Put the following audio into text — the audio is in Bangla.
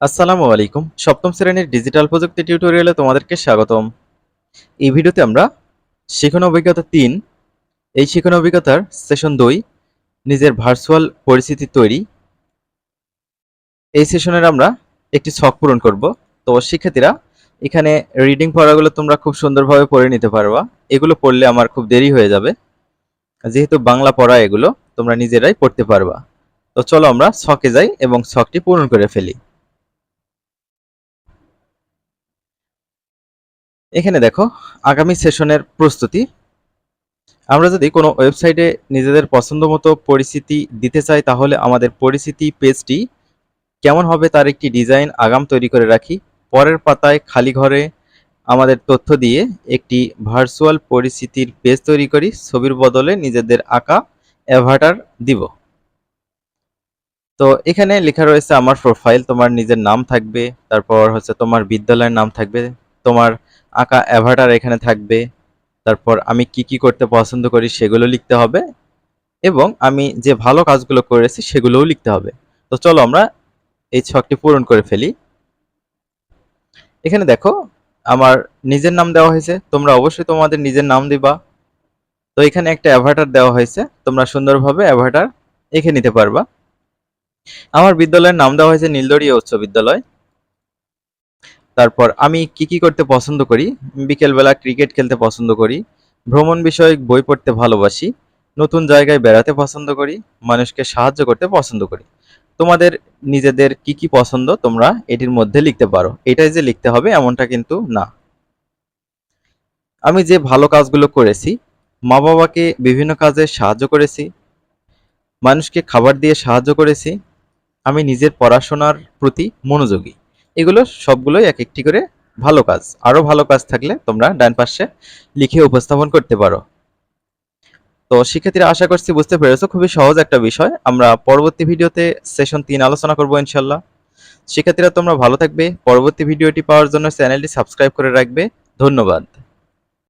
আসসালামু আলাইকুম। সপ্তম শ্রেণির ডিজিটাল প্রযুক্তি টিউটোরিয়ালে তোমাদেরকে স্বাগতম। এই ভিডিওতে আমরা শিখন অভিজ্ঞতা তিন, এই শিখন অভিজ্ঞতার সেশন দুই, নিজের ভার্চুয়াল পরিস্থিতি তৈরি। এই সেশনের আমরা একটি ছক পূরণ করব। তো শিক্ষার্থীরা, এখানে রিডিং পড়াগুলো তোমরা খুব সুন্দরভাবে পড়ে নিতে পারবা। এগুলো পড়লে আমার খুব দেরি হয়ে যাবে। যেহেতু বাংলা পড়া এগুলো, তোমরা নিজেরাই পড়তে পারবা। তো চলো আমরা ছকে যাই এবং ছকটি পূরণ করে ফেলি। এখানে দেখো, আগামী সেশনের প্রস্তুতি। আমরা যদি কোনো ওয়েবসাইটে নিজেদের পছন্দ মতো পরিস্থিতি দিতে চাই, তাহলে আমাদের পরিস্থিতি পেজটি কেমন হবে তার একটি ডিজাইন আগাম তৈরি করে রাখি। পরের পাতায় খালি ঘরে আমাদের তথ্য দিয়ে একটি ভার্চুয়াল পরিস্থিতির পেজ তৈরি করি, ছবির বদলে নিজেদের আঁকা অ্যাভাটার দিব। তো এখানে লেখা রয়েছে, আমার প্রোফাইল তোমার নিজের নাম থাকবে, তারপর হচ্ছে তোমার বিদ্যালয়ের নাম থাকবে। তোমার আঁকা অ্যাভাটার এখানে থাকবে। তারপর আমি কি কি করতে পছন্দ করি সেগুলো লিখতে হবে এবং আমি যে ভালো কাজগুলো করেছি সেগুলোও লিখতে হবে। তো চলো আমরা এই ছকটি পূরণ করে ফেলি। এখানে দেখো, আমার নিজের নাম দেওয়া হয়েছে, তোমরা অবশ্যই তোমাদের নিজের নাম দিবা। তো এখানে একটা অ্যাভাটার দেওয়া হয়েছে, তোমরা সুন্দরভাবে অ্যাভাটার এঁকে নিতে পারবা। আমার বিদ্যালয়ের নাম দেওয়া হয়েছে নীলদড়িয়া উচ্চ বিদ্যালয়। তারপর আমি কি কি করতে পছন্দ করি? বিকেলবেলা ক্রিকেট খেলতে পছন্দ করি, ভ্রমণ বিষয়ক বই পড়তে ভালোবাসি, নতুন জায়গায় বেড়াতে পছন্দ করি, মানুষকে সাহায্য করতে পছন্দ করি। তোমাদের নিজেদের কি কি পছন্দ তোমরা এটির মধ্যে লিখতে পারো। এটাই যে লিখতে হবে এমনটা কিন্তু না। আমি যে ভালো কাজগুলো করেছি মা বাবাকে বিভিন্ন কাজে সাহায্য করেছি, মানুষকে খাবার দিয়ে সাহায্য করেছি, আমি নিজের পড়াশোনার প্রতি মনোযোগী। এগুলো সবগুলোই এক একটি করে ভালো কাজ। আরও ভালো কাজ থাকলে তোমরা ডান পাশে লিখে উপস্থাপন করতে পারো। তো শিক্ষার্থীরা আশা করছি বুঝতে পেরেছ, খুবই সহজ একটা বিষয়। আমরা পরবর্তী ভিডিওতে সেশন তিন আলোচনা করব ইনশাল্লাহ। শিক্ষার্থীরা তোমরা ভালো থাকবে। পরবর্তী ভিডিওটি পাওয়ার জন্য চ্যানেলটি সাবস্ক্রাইব করে রাখবে। ধন্যবাদ।